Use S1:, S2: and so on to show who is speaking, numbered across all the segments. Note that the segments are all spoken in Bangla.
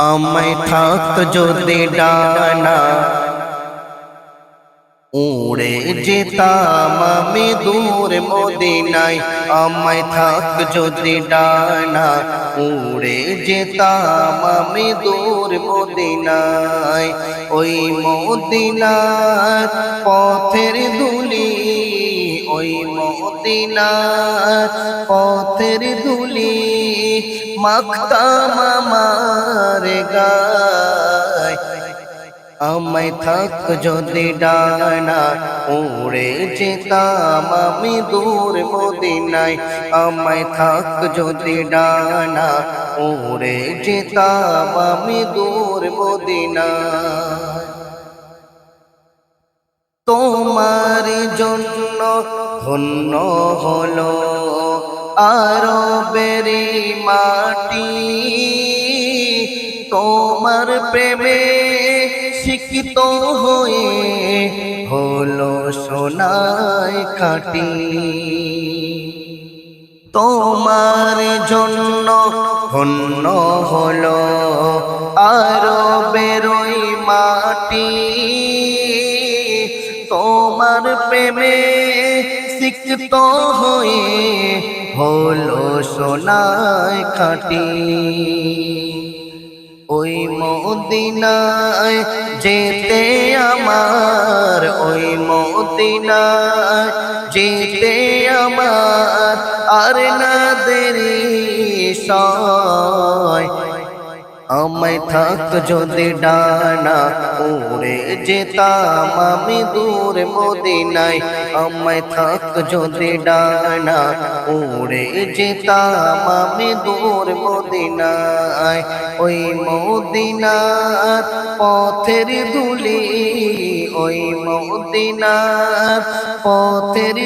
S1: আমায় থাক যদি ডানা উড়ে যেতাম আমি দূর মদিনায় আমায় থাক যদি ডানা উড়ে যেতাম আমি দূর মদিনায় ওই মদিনার পথের দুলি ওই মদিনার পথের দুলি মাখতাম আমার গায়। আমায় থাক যদি ডানা উড়ে যেতাম আমি দূর মদিনায়। আমায় থাক যদি ডানা উড়ে যেতাম আমি দূর মদিনায়। তোমার জন্য ধন্য হলো আরও বেরি মাটি, তোমার প্রেমে শিক্ষিত হয়ে হলো সোনায় কাটি তোমার জন্য ধন্য হলো আরও বেরোই মাটি, তোমার প্রেমে সিক্ত হয়ে হলো সোনায় খাটি। ওই মদিনায় যেতে আমার, ওই মদিনায় যেতে আমার আর না দেরি সয়। আমায় থাক যদি ডানা উড়ে যেতাম আমি দূর মদিনায়। আমায় থাক যদি ডানা উড়ে যেতাম আমি দূর মদিনায়। ওই মদিনার পথের দুলি ওই মদিনার পথের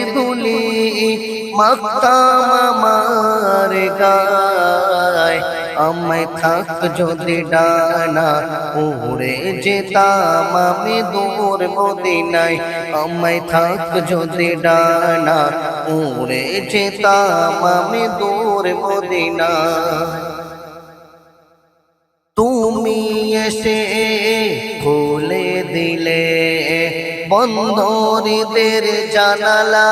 S1: মাক্তাম আমার গায় আমায় থাক যদি ডানা, উড়ে যেতাম আমি দূর মদিনায়। আমায় থাক যদি ডানা, উড়ে যেতাম আমি দূর মদিনায়। তুমি এসে খুলে দিলে বন্ধরীদের জানালা।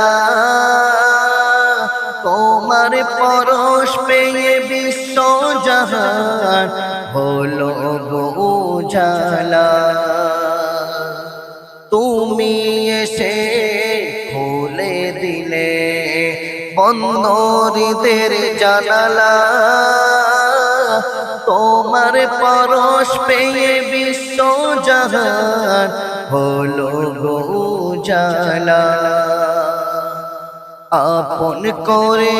S1: তোমার পরশ পেয়ে বিশ্ব জাহান, হলো গোজালা তুমি এসে খুলে দিলে বন্ধরীদের জানালা। তোমার পরশ পেয়ে বিশ্ব জাহান, হলো গোজালা আপন করে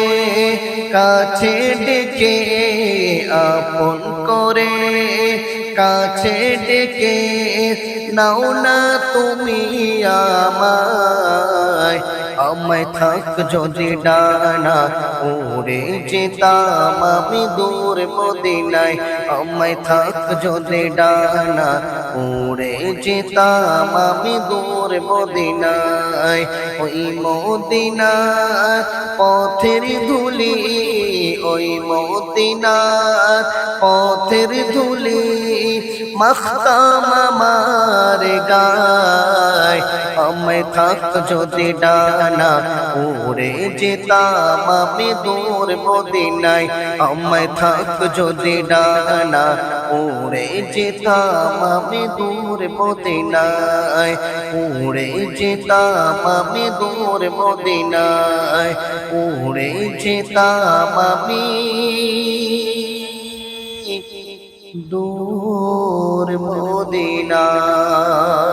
S1: কাছে ডেকে, আপন করে কাছে ডেকে, নাও না তুমি আমায়। আমায় থাক যদি ডানা, উড়ে যেতাম আমি দূর মদিনায়। আমায় থাক যদি ডানা উড়ে যেতাম আমি দূর মদিনায়। ওই মদিনার পথের ধুলি, ওই মদিনার পথের ধুলি মখতাম আমার গায়। আমায় থাক যদি ডানা উড়ে যেতাম আমি দূর মদিনায়। আমায় থাক যদি ডানা উড়ে যেতাম আমি দূর মদিনায়, উড়ে যেতাম আমি দূর মদিনায়, উড়ে যেতাম আমি দূর মদিনায়।